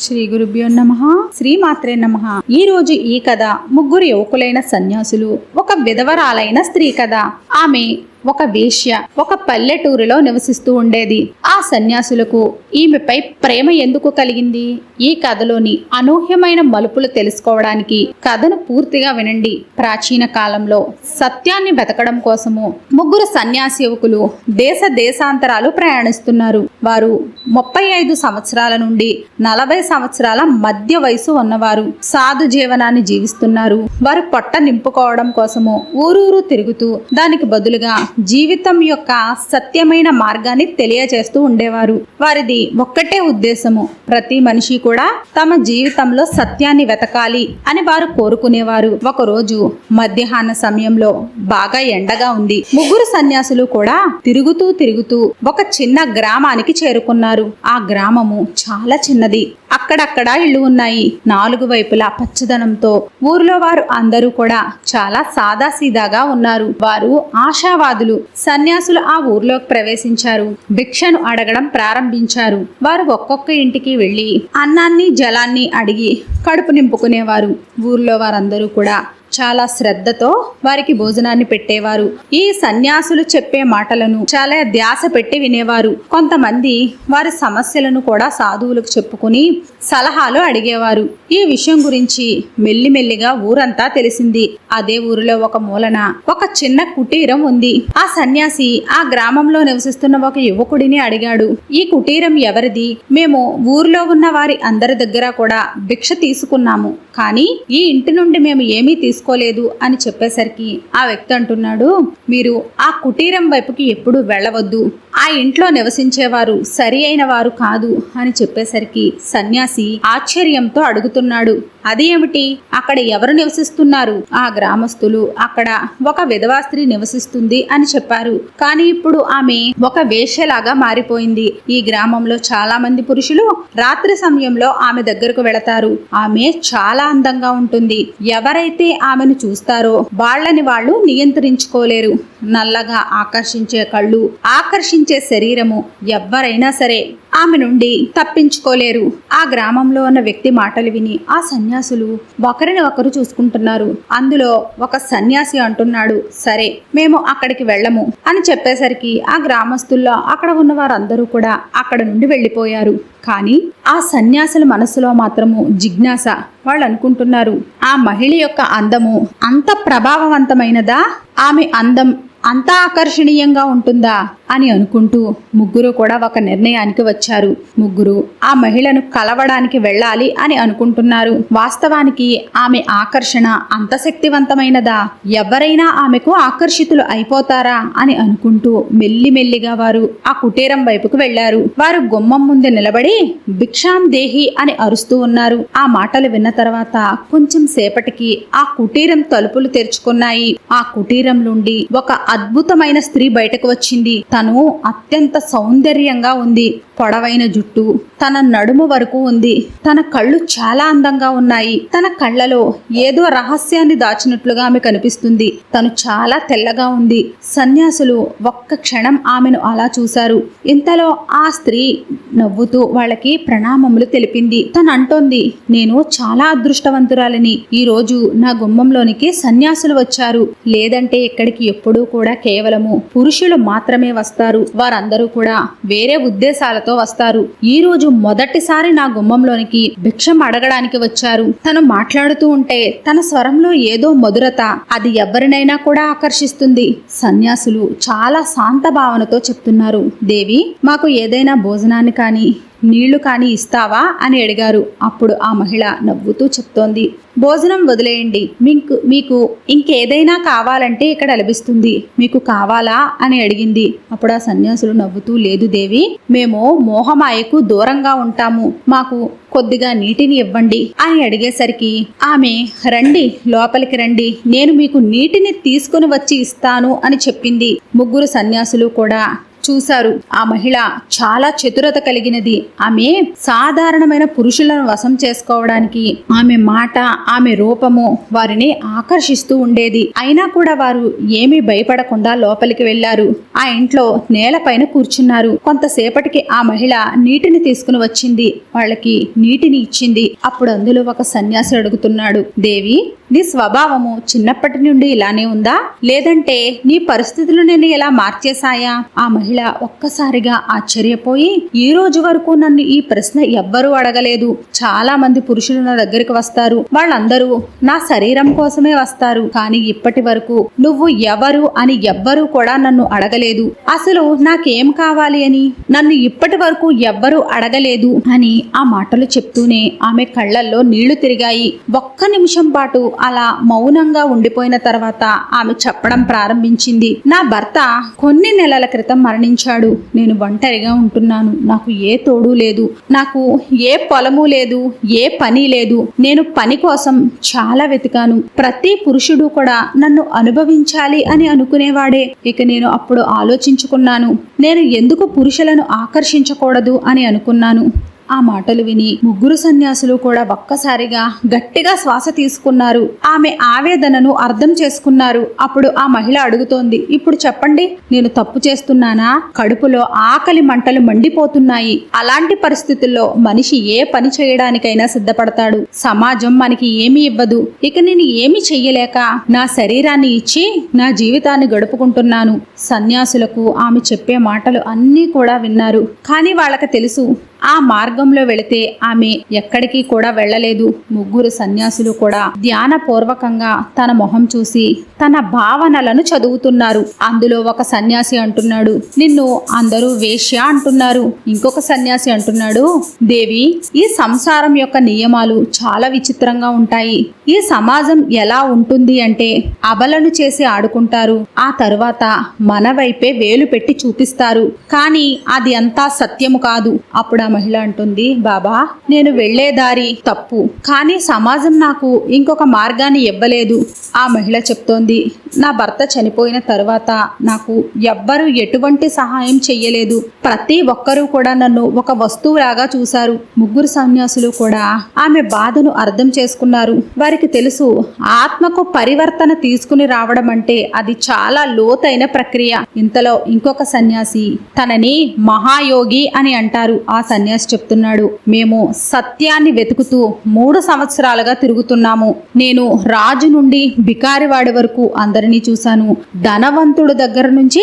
శ్రీ గురుభ్యో నమ. శ్రీమాత్రే నమ. ఈ రోజు ఈ కథ ముగ్గురు యువకులైన సన్యాసులు ఒక విధవరాలైన స్త్రీ కథ. ఆమె ఒక వేశ్య ఒక పల్లెటూరులో నివసిస్తూ ఉండేది. ఆ సన్యాసులకు ఈమెపై ప్రేమ ఎందుకు కలిగింది? ఈ కథలోని అనూహ్యమైన మలుపులు తెలుసుకోవడానికి కథను పూర్తిగా వినండి. ప్రాచీన కాలంలో సత్యాన్ని వెతకడం కోసము ముగ్గురు సన్యాసి యువకులు దేశ దేశాంతరాలు ప్రయాణిస్తున్నారు. వారు ముప్పై ఐదు సంవత్సరాల నుండి నలభై సంవత్సరాల మధ్య వయసు ఉన్నవారు సాధు జీవనాన్ని జీవిస్తున్నారు. వారు పొట్ట నింపుకోవడం కోసము ఊరూరు తిరుగుతూ దానికి బదులుగా జీవితం యొక్క సత్యమైన మార్గాన్ని తెలియజేస్తూ ఉండేవారు. వారిది ఒక్కటే ఉద్దేశము. ప్రతి మనిషి కూడా తమ జీవితంలో సత్యాన్ని వెతకాలి అని వారు కోరుకునేవారు. ఒకరోజు మధ్యాహ్న సమయంలో బాగా ఎండగా ఉంది. ముగ్గురు సన్యాసులు కూడా తిరుగుతూ తిరుగుతూ ఒక చిన్న గ్రామానికి చేరుకున్నారు. ఆ గ్రామము చాలా చిన్నది. అక్కడక్కడ ఇళ్ళు ఉన్నాయి. నాలుగు వైపులా పచ్చదనంతో. ఊర్లో వారు అందరూ కూడా చాలా సాదాసీదాగా ఉన్నారు. వారు ఆశావాదులు. సన్యాసులు ఆ ఊర్లోకి ప్రవేశించారు. భిక్షను అడగడం ప్రారంభించారు. వారు ఒక్కొక్క ఇంటికి వెళ్ళి అన్నాన్ని జలాన్ని అడిగి కడుపు నింపుకునేవారు. ఊర్లో వారందరూ కూడా చాలా శ్రద్ధతో వారికి భోజనాన్ని పెట్టేవారు. ఈ సన్యాసులు చెప్పే మాటలను చాలా ధ్యాస పెట్టి వినేవారు. కొంతమంది వారి సమస్యలను కూడా సాధువులకు చెప్పుకుని సలహాలు అడిగేవారు. ఈ విషయం గురించి మెల్లిమెల్లిగా ఊరంతా తెలిసింది. అదే ఊరిలో ఒక మూలన ఒక చిన్న కుటీరం ఉంది. ఆ సన్యాసి ఆ గ్రామంలో నివసిస్తున్న ఒక యువకుడిని అడిగాడు. ఈ కుటీరం ఎవరిది? మేము ఊర్లో ఉన్న వారి అందరి దగ్గర కూడా భిక్ష తీసుకున్నాము. కానీ ఈ ఇంటి నుండి మేము ఏమీ తీసుకోలేదు అని చెప్పేసరికి ఆ వ్యక్తి అంటున్నాడు మీరు ఆ కుటీరం వైపుకి ఎప్పుడు వెళ్ళవద్దు. ఆ ఇంట్లో నివసించేవారు సరి అయిన వారు కాదు అని చెప్పేసరికి సన్యాసి ఆశ్చర్యంతో అడుగుతున్నాడు. అది ఏమిటి? అక్కడ ఎవరు నివసిస్తున్నారు? ఆ గ్రామస్తులు అక్కడ ఒక విధవా స్త్రీ నివసిస్తుంది అని చెప్పారు. కానీ ఇప్పుడు ఆమె ఒక వేషలాగా మారిపోయింది. ఈ గ్రామంలో చాలా మంది పురుషులు రాత్రి సమయంలో ఆమె దగ్గరకు వెళతారు. ఆమె చాలా అందంగా ఉంటుంది. ఎవరైతే ఆమెను చూస్తారో వాళ్ళని వాళ్ళు నియంత్రించుకోలేరు. నల్లగా ఆకర్షించే కళ్ళు ఆకర్షించే శరీరము ఎవ్వరైనా సరే ఆమె నుండి తప్పించుకోలేరు. ఆ గ్రామంలో ఉన్న వ్యక్తి మాటలు విని ఆ సన్యాసులు ఒకరిని ఒకరు చూసుకుంటున్నారు. అందులో ఒక సన్యాసి అంటున్నాడు సరే మేము అక్కడికి వెళ్ళము అని చెప్పేసరికి ఆ గ్రామస్తుల్లో అక్కడ ఉన్న వారందరూ కూడా అక్కడ నుండి వెళ్ళిపోయారు. కానీ ఆ సన్యాసుల మనసులో మాత్రము జిజ్ఞాస. వాళ్ళు అనుకుంటున్నారు ఆ మహిళ యొక్క అందము అంత ప్రభావవంతమైనదా? ఆమె అందం అంత ఆకర్షణీయంగా ఉంటుందా? అని అనుకుంటూ ముగ్గురు కూడా ఒక నిర్ణయానికి వచ్చారు. ముగ్గురు ఆ మహిళను కలవడానికి వెళ్ళాలి అని అనుకుంటున్నారు. వాస్తవానికి ఆమె ఆకర్షణ అంత శక్తివంతమైనదా? ఎవరైనా ఆమెకు ఆకర్షితులు అయిపోతారా అని అనుకుంటూ మెల్లిమెల్లిగా వారు ఆ కుటీరం వైపుకు వెళ్ళారు వారు గుమ్మం ముందు నిలబడి భిక్షాం దేహి అని అరుస్తూ ఉన్నారు. ఆ మాటలు విన్న తర్వాత కొంచెం సేపటికి ఆ కుటీరం తలుపులు తెరుచుకున్నాయి. ఆ కుటీరం నుండి ఒక అద్భుతమైన స్త్రీ బయటకు వచ్చింది. తను అత్యంత సౌందర్యంగా ఉంది. పొడవైన జుట్టు తన నడుము వరకు ఉంది. తన కళ్ళు చాలా అందంగా ఉన్నాయి. తన కళ్ళలో ఏదో రహస్యాన్ని దాచినట్లుగా ఆమె కనిపిస్తుంది. తను చాలా తెల్లగా ఉంది. సన్యాసులు ఒక్క క్షణం ఆమెను అలా చూశారు. ఇంతలో ఆ స్త్రీ నవ్వుతూ వాళ్ళకి ప్రణామములు తెలిపింది. తను అంటోంది నేను చాలా అదృష్టవంతురాలని. ఈ రోజు నా గుమ్మంలోనికి సన్యాసులు వచ్చారు. లేదంటే ఇక్కడికి ఎప్పుడూ కూడా కేవలము పురుషులు మాత్రమే వస్తారు. వారందరూ కూడా వేరే ఉద్దేశాలతో వస్తారు. ఈ రోజు మొదటిసారి నా గుమ్మంలోనికి భిక్షం అడగడానికి వచ్చారు. తను మాట్లాడుతూ ఉంటే తన స్వరంలో ఏదో మధురత అది ఎవరినైనా కూడా ఆకర్షిస్తుంది. సన్యాసులు చాలా శాంత భావనతో చెప్తున్నారు. దేవి మాకు ఏదైనా భోజనాన్ని కానీ నీళ్ళు కానీ ఇస్తావా? అని అడిగారు. అప్పుడు ఆ మహిళ నవ్వుతూ చెప్తోంది. భోజనం వదిలేయండి. మీకు మీకు ఇంకేదైనా కావాలంటే ఇక్కడ లభిస్తుంది. మీకు కావాలా? అని అడిగింది. అప్పుడు ఆ సన్యాసులు నవ్వుతూ లేదు దేవి మేము మోహమాయకు దూరంగా ఉంటాము. మాకు కొద్దిగా నీటిని ఇవ్వండి అని అడిగేసరికి ఆమె రండి లోపలికి రండి. నేను మీకు నీటిని తీసుకుని వచ్చి ఇస్తాను అని చెప్పింది. ముగ్గురు సన్యాసులు కూడా చూశారు. ఆ మహిళ చాలా చతురత కలిగినది. ఆమె సాధారణమైన పురుషులను వశం చేసుకోవడానికి ఆమె మాట ఆమె రూపము వారిని ఆకర్షిస్తూ ఉండేది. అయినా కూడా వారు ఏమీ భయపడకుండా లోపలికి వెళ్ళారు ఆ ఇంట్లో నేలపైన కూర్చున్నారు. కొంతసేపటికి ఆ మహిళ నీటిని తీసుకుని వచ్చింది. వాళ్ళకి నీటిని ఇచ్చింది. అప్పుడు అందులో ఒక సన్యాసి అడుగుతున్నాడు. దేవి నీ స్వభావము చిన్నప్పటి నుండి ఇలానే ఉందా? లేదంటే నీ పరిస్థితులు నేను ఎలా మార్చేశాయా? ఆ మహిళ ఒక్కసారిగా ఆశ్చర్యపోయి ఈ రోజు వరకు నన్ను ఈ ప్రశ్న ఎవ్వరూ అడగలేదు. చాలా మంది పురుషులు నా దగ్గరికి వస్తారు. వాళ్ళందరూ నా శరీరం కోసమే వస్తారు. కానీ ఇప్పటి వరకు నువ్వు ఎవరు అని ఎవ్వరూ కూడా నన్ను అడగలేదు. అసలు నాకేం కావాలి అని? నన్ను ఇప్పటి వరకు ఎవ్వరూ అడగలేదు అని ఆ మాటలు చెప్తూనే ఆమె కళ్ళల్లో నీళ్ళు తిరిగాయి. ఒక్క నిమిషం పాటు అలా మౌనంగా ఉండిపోయిన తర్వాత ఆమె చెప్పడం ప్రారంభించింది. నా భర్త కొన్ని నెలల క్రితం మరణించాడు. నేను ఒంటరిగా ఉంటున్నాను. నాకు ఏ తోడు లేదు. నాకు ఏ పొలము లేదు. ఏ పని లేదు. నేను పని కోసం చాలా వెతికాను. ప్రతి పురుషుడు కూడా నన్ను అనుభవించాలి అని అనుకునేవాడే. ఇక నేను అప్పుడు ఆలోచించుకున్నాను. నేను ఎందుకు పురుషులను ఆకర్షించకూడదు అని అనుకున్నాను. ఆ మాటలు విని ముగ్గురు సన్యాసులు కూడా ఒక్కసారిగా గట్టిగా శ్వాస తీసుకున్నారు. ఆమె ఆవేదనను అర్థం చేసుకున్నారు. అప్పుడు ఆ మహిళ అడుగుతోంది ఇప్పుడు చెప్పండి నేను తప్పు చేస్తున్నానా? కడుపులో ఆకలి మంటలు మండిపోతున్నాయి. అలాంటి పరిస్థితుల్లో మనిషి ఏ పని చేయడానికైనా సిద్ధపడతాడు. సమాజం మనకి ఏమీ ఇవ్వదు. ఇక నేను ఏమి చెయ్యలేక నా శరీరాన్ని ఇచ్చి నా జీవితాన్ని గడుపుకుంటున్నాను. సన్యాసులకు ఆమె చెప్పే మాటలు అన్నీ కూడా విన్నారు. కానీ వాళ్ళకి తెలుసు ఆ మార్గంలో వెళితే ఆమె ఎక్కడికి కూడా వెళ్ళలేదు. ముగ్గురు సన్యాసులు కూడా ధ్యాన పూర్వకంగా తన మొహం చూసి తన భావనలను చదువుతున్నారు. అందులో ఒక సన్యాసి అంటున్నాడు నిన్ను అందరూ వేష్య అంటున్నారు. ఇంకొక సన్యాసి అంటున్నాడు దేవి ఈ సంసారం యొక్క నియమాలు చాలా విచిత్రంగా ఉంటాయి. ఈ సమాజం ఎలా ఉంటుంది అంటే అబలను చేసి ఆడుకుంటారు. ఆ తరువాత మన వైపే వేలు పెట్టి చూపిస్తారు. కానీ అది అంతా సత్యము కాదు అప్పుడు ఆ మహిళ అంటుంది. బాబా. నేను వెళ్ళే దారి తప్పు. కానీ సమాజం నాకు ఇంకొక మార్గాన్ని ఇవ్వలేదు. ఆ మహిళ చెప్తోంది నా భర్త చనిపోయిన తర్వాత నాకు ఎవ్వరూ ఎటువంటి సహాయం చెయ్యలేదు. ప్రతి ఒక్కరూ కూడా నన్ను ఒక వస్తువులాగా చూశారు. ముగ్గురు సన్యాసులు కూడా ఆమె బాధను అర్థం చేసుకున్నారు. వారికి తెలుసు ఆత్మకు పరివర్తన తీసుకుని రావడం అంటే అది చాలా లోతైన ప్రక్రియ. ఇంతలో ఇంకొక సన్యాసి తనని మహాయోగి అని అంటారు. ఆ సన్యాసి చెప్తున్నాడు. మేము సత్యాన్ని వెతుకుతూ మూడు సంవత్సరాలుగా తిరుగుతున్నాము. నేను రాజు నుండి బికారివాడి వరకు అందరినీ చూశాను. ధనవంతుడు దగ్గర నుంచి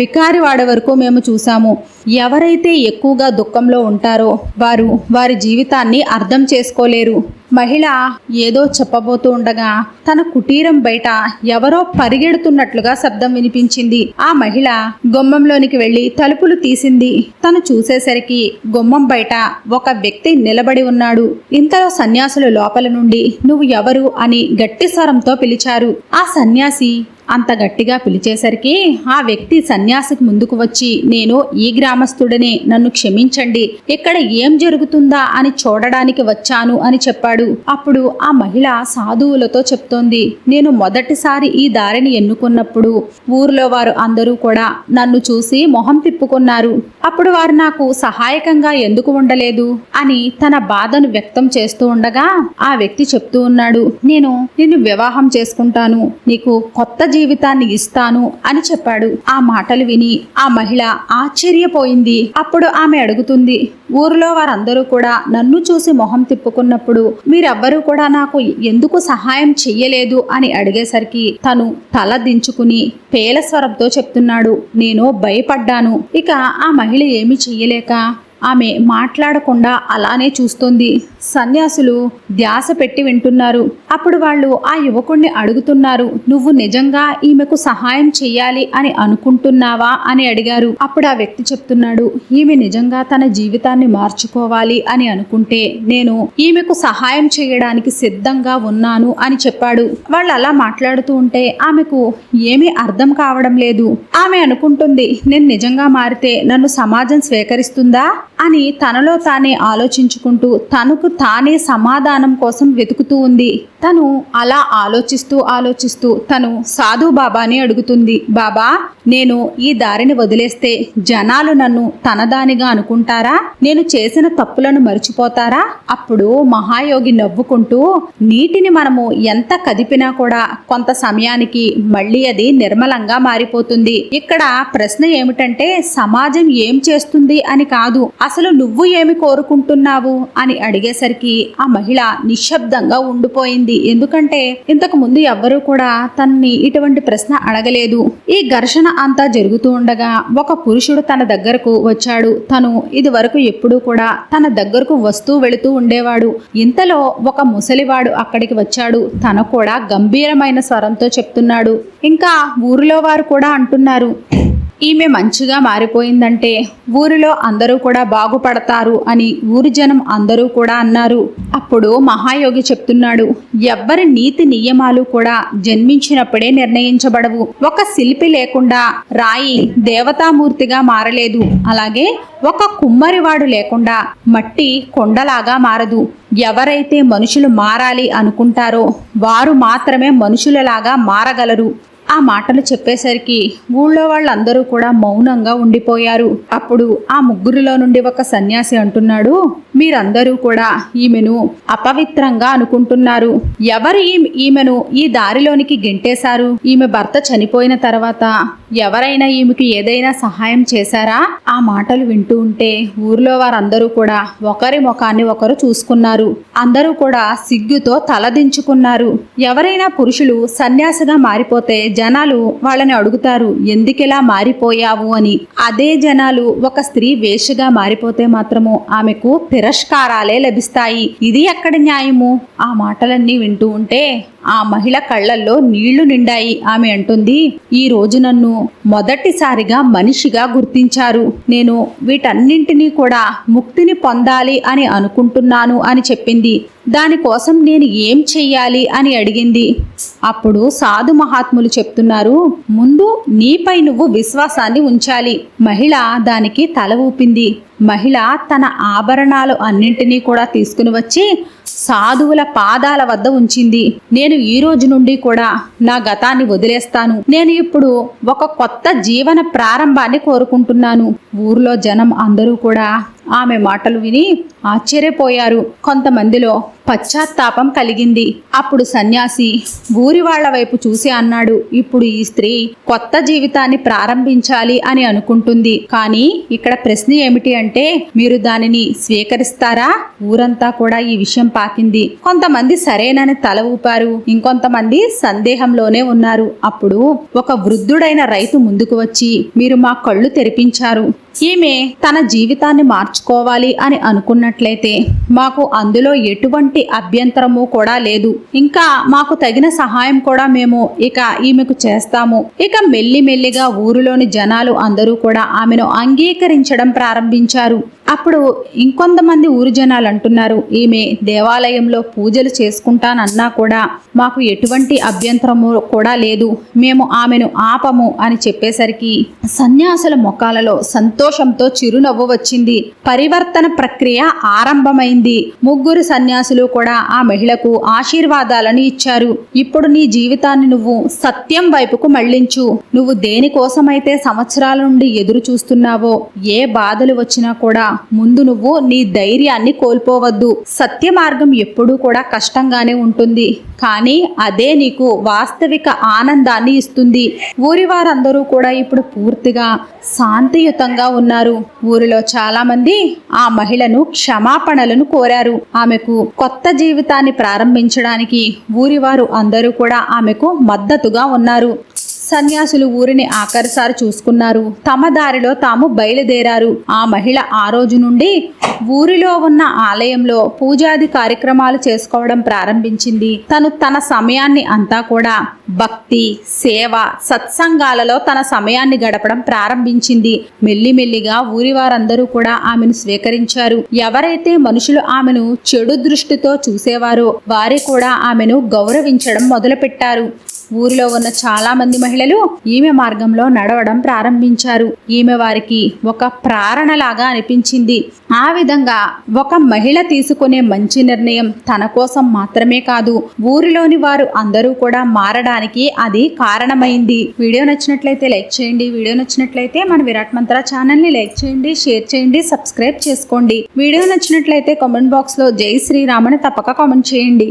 బికారివాడి వరకు మేము చూసాము ఎవరైతే ఎక్కువగా దుఃఖంలో ఉంటారో వారు వారి జీవితాన్ని అర్థం చేసుకోలేరు. మహిళ ఏదో చెప్పబోతూ ఉండగా తన కుటీరం బయట ఎవరో పరిగెడుతున్నట్లుగా శబ్దం వినిపించింది. ఆ మహిళ గుమ్మంలోనికి వెళ్ళి తలుపులు తీసింది. తను చూసేసరికి గుమ్మం బయట ఒక వ్యక్తి నిలబడి ఉన్నాడు. ఇంతలో సన్యాసులు లోపల నుండి నువ్వు ఎవరు? అని గట్టి స్వరంతో పిలిచారు. ఆ సన్యాసి అంత గట్టిగా పిలిచేసరికి ఆ వ్యక్తి సన్యాసికి ముందుకు వచ్చి నేను ఈ గ్రామస్తుడనే నన్ను క్షమించండి. ఇక్కడ ఏం జరుగుతుందా అని చూడడానికి వచ్చాను అని చెప్పాడు. అప్పుడు ఆ మహిళ సాధువులతో చెప్తోంది నేను మొదటిసారి ఈ దారిని ఎన్నుకున్నప్పుడు ఊర్లో వారు అందరూ కూడా నన్ను చూసి మొహం తిప్పుకున్నారు. అప్పుడు వారు నాకు సహాయకంగా ఎందుకు ఉండలేదు? అని తన బాధను వ్యక్తం చేస్తూ ఉండగా ఆ వ్యక్తి చెప్తూ ఉన్నాడు నేను నిన్ను వివాహం చేసుకుంటాను. నీకు కొత్త జీవితాన్ని ఇస్తాను అని చెప్పాడు. ఆ మాటలు విని ఆ మహిళ ఆశ్చర్యపోయింది. అప్పుడు ఆమె అడుగుతుంది ఊరిలో వారందరూ కూడా నన్ను చూసి మొహం తిప్పుకున్నప్పుడు మీరెవ్వరూ కూడా నాకు ఎందుకు సహాయం చెయ్యలేదు? అని అడిగేసరికి తను తల దించుకుని పేల స్వరంతో చెప్తున్నాడు నేను భయపడ్డాను. ఇక ఆ మహిళ ఏమీ చెయ్యలేక ఆమె మాట్లాడకుండా అలానే చూస్తుంది. సన్యాసులు ధ్యాస పెట్టి వింటున్నారు. అప్పుడు వాళ్ళు ఆ యువకుణ్ణి అడుగుతున్నారు నువ్వు నిజంగా ఈమెకు సహాయం చెయ్యాలి అని అనుకుంటున్నావా? అని అడిగారు. అప్పుడు ఆ వ్యక్తి చెప్తున్నాడు ఈమె నిజంగా తన జీవితాన్ని మార్చుకోవాలి అని అనుకుంటే నేను ఈమెకు సహాయం చేయడానికి సిద్ధంగా ఉన్నాను అని చెప్పాడు. వాళ్ళు అలా మాట్లాడుతూ ఉంటే ఆమెకు ఏమీ అర్థం కావడం లేదు. ఆమె అనుకుంటుంది నేను నిజంగా మారితే నన్ను సమాజం స్వీకరిస్తుందా? అని తనలో తానే ఆలోచించుకుంటూ తనకు తానే సమాధానం కోసం వెతుకుతూ ఉంది. తను అలా ఆలోచిస్తూ ఆలోచిస్తూ తను సాధు బాబాని అడుగుతుంది. బాబా నేను ఈ దారిని వదిలేస్తే జనాలు నన్ను తనదానిగా అనుకుంటారా? నేను చేసిన తప్పులను మర్చిపోతారా? అప్పుడు మహాయోగి నవ్వుకుంటూ నీటిని మనము ఎంత కదిపినా కూడా కొంత సమయానికి మళ్ళీ అది నిర్మలంగా మారిపోతుంది. ఇక్కడ ప్రశ్న ఏమిటంటే సమాజం ఏం చేస్తుంది అని కాదు. అసలు నువ్వు ఏమి కోరుకుంటున్నావు? అని అడిగేసరికి ఆ మహిళ నిశ్శబ్దంగా ఉండిపోయింది. ఎందుకంటే ఇంతకు ముందు ఎవ్వరూ కూడా తనని ఇటువంటి ప్రశ్న అడగలేదు. ఈ ఘర్షణ అంతా జరుగుతూ ఉండగా ఒక పురుషుడు తన దగ్గరకు వచ్చాడు. తను ఇది వరకు ఎప్పుడూ కూడా తన దగ్గరకు వస్తూ వెళుతూ ఉండేవాడు. ఇంతలో ఒక ముసలివాడు అక్కడికి వచ్చాడు. తను కూడా గంభీరమైన స్వరంతో చెప్తున్నాడు. ఇంకా ఊరిలో వారు కూడా అంటున్నారు. ఈమె మంచిగా మారిపోయిందంటే ఊరిలో అందరూ కూడా బాగుపడతారు అని ఊరి జనం అందరూ కూడా అన్నారు. అప్పుడు మహాయోగి చెప్తున్నాడు ఎవ్వరి నీతి నియమాలు కూడా జన్మించినప్పుడే నిర్ణయించబడవు. ఒక శిల్పి లేకుండా రాయి దేవతామూర్తిగా మారలేదు. అలాగే ఒక కుమ్మరివాడు లేకుండా మట్టి కొండలాగా మారదు. ఎవరైతే మనుషులు మారాలి అనుకుంటారో వారు మాత్రమే మనుషులలాగా మారగలరు. ఆ మాటలు చెప్పేసరికి ఊళ్ళో వాళ్ళందరూ కూడా మౌనంగా ఉండిపోయారు. అప్పుడు ఆ ముగ్గురిలో నుండి ఒక సన్యాసి అంటున్నాడు మీరందరూ కూడా ఈమెను అపవిత్రంగా అనుకుంటున్నారు. ఎవరు ఈమెను ఈ దారిలోనికి గెంటేశారు? ఈమె భర్త చనిపోయిన తర్వాత ఎవరైనా ఈమెకి ఏదైనా సహాయం చేశారా? ఆ మాటలు వింటూ ఉంటే ఊర్లో వారందరూ కూడా ఒకరి ముఖాన్ని ఒకరు చూసుకున్నారు. అందరూ కూడా సిగ్గుతో తలదించుకున్నారు. ఎవరైనా పురుషులు సన్యాసిగా మారిపోతే జనాలు వాళ్ళని అడుగుతారు ఎందుకెలా మారిపోయావు? అని. అదే జనాలు ఒక స్త్రీ వేషగా మారిపోతే మాత్రము ఆమెకు తిరస్కారాలే లభిస్తాయి. ఇది ఎక్కడ న్యాయము? ఆ మాటలన్నీ వింటూ ఉంటే ఆ మహిళ కళ్ళల్లో నీళ్ళు నిండాయి. ఆమె అంటుంది ఈ రోజు నన్ను మొదటిసారిగా మనిషిగా గుర్తించారు. నేను వీటన్నింటినీ కూడా ముక్తిని పొందాలి అని అనుకుంటున్నాను అని చెప్పింది. దానికోసం నేను ఏం చెయ్యాలి? అని అడిగింది. అప్పుడు సాధు మహాత్ములు చెప్తున్నారు ముందు నీపై నువ్వు విశ్వాసాన్ని ఉంచాలి. మహిళ దానికి తల ఊపింది. మహిళ తన ఆభరణాలు అన్నింటినీ కూడా తీసుకుని వచ్చి సాధువుల పాదాల వద్ద ఉంచింది. నేను ఈ రోజు నుండి కూడా నా గతాన్ని వదిలేస్తాను. నేను ఇప్పుడు ఒక కొత్త జీవన ప్రారంభాన్ని కోరుకుంటున్నాను. ఊర్లో జనం అందరూ కూడా ఆమె మాటలు విని ఆశ్చర్యపోయారు. కొంతమందిలో పశ్చాత్తాపం కలిగింది. అప్పుడు సన్యాసి ఊరి వాళ్ళ వైపు చూసి అన్నాడు ఇప్పుడు ఈ స్త్రీ కొత్త జీవితాన్ని ప్రారంభించాలి అని అనుకుంటుంది. కానీ ఇక్కడ ప్రశ్న ఏమిటి అంటే మీరు దానిని స్వీకరిస్తారా? ఊరంతా కూడా ఈ విషయం పాకింది. కొంతమంది సరేనని తల ఊపారు. ఇంకొంతమంది సందేహంలోనే ఉన్నారు. అప్పుడు ఒక వృద్ధుడైన రైతు ముందుకు వచ్చి మీరు మా కళ్ళు తెరిపించారు. ఈమె తన జీవితాన్ని మార్చుకోవాలి అని అనుకున్నట్లయితే మాకు అందులో ఎటువంటి అభ్యంతరము కూడా లేదు. ఇంకా మాకు తగిన సహాయం కూడా మేము ఇక ఈమెకు చేస్తాము. ఇక మెల్లిమెల్లిగా ఊరిలోని జనాలు అందరూ కూడా ఆమెను అంగీకరించడం ప్రారంభించారు. అప్పుడు ఇంకొంతమంది ఊరు జనాలు అంటున్నారు ఈమె దేవాలయంలో పూజలు చేసుకుంటానన్నా కూడా మాకు ఎటువంటి అభ్యంతరము కూడా లేదు. మేము ఆమెను ఆపము అని చెప్పేసరికి సన్యాసుల ముఖాలలో సంతోషంతో చిరునవ్వు వచ్చింది. పరివర్తన ప్రక్రియ ఆరంభమైంది. ముగ్గురు సన్యాసులు కూడా ఆ మహిళకు ఆశీర్వాదాలను ఇచ్చారు. ఇప్పుడు నీ జీవితాన్ని నువ్వు సత్యం వైపుకు మళ్ళించు. నువ్వు దేనికోసమైతే సంవత్సరాల నుండి ఎదురు చూస్తున్నావో ఏ బాధలు వచ్చినా కూడా ముందు నువ్వు నీ ధైర్యాన్ని కోల్పోవద్దు. సత్య మార్గం ఎప్పుడూ కూడా కష్టంగానే ఉంటుంది. కానీ అదే నీకు వాస్తవిక ఆనందాన్ని ఇస్తుంది. ఊరి వారందరూ కూడా ఇప్పుడు పూర్తిగా శాంతియుతంగా ఉన్నారు. ఊరిలో చాలా మంది ఆ మహిళను క్షమాపణలను కోరారు. ఆమెకు కొత్త జీవితాన్ని ప్రారంభించడానికి ఊరివారు అందరూ కూడా ఆమెకు మద్దతుగా ఉన్నారు. సన్యాసులు ఊరిని ఆఖరిసారి చూసుకున్నారు. తమ దారిలో తాము బయలుదేరారు. ఆ మహిళ ఆ రోజు నుండి ఊరిలో ఉన్న ఆలయంలో పూజాది కార్యక్రమాలు చేసుకోవడం ప్రారంభించింది. తను తన సమయాన్ని అంతా కూడా భక్తి సేవ సత్సంగాలలో తన సమయాన్ని గడపడం ప్రారంభించింది. మెల్లిమెల్లిగా ఊరి వారందరూ కూడా ఆమెను స్వీకరించారు. ఎవరైతే మనుషులు ఆమెను చెడు దృష్టితో చూసేవారో వారి కూడా ఆమెను గౌరవించడం మొదలుపెట్టారు. ఊరిలో ఉన్న చాలా మంది మహిళలు ఈమె మార్గంలో నడవడం ప్రారంభించారు. ఈమె వారికి ఒక ప్రారణలాగా అనిపించింది. ఆ విధంగా ఒక మహిళ తీసుకునే మంచి నిర్ణయం తన కోసం మాత్రమే కాదు ఊరిలోని వారు అందరూ కూడా మారడానికి అది కారణమైంది. వీడియో నచ్చినట్లయితే లైక్ చేయండి. వీడియో నచ్చినట్లయితే మన విరాట్ మంత్ర ఛానల్ని లైక్ చేయండి షేర్ చేయండి సబ్స్క్రైబ్ చేసుకోండి. వీడియో నచ్చినట్లయితే కామెంట్ బాక్స్లో జై శ్రీరామని తప్పక కామెంట్ చేయండి.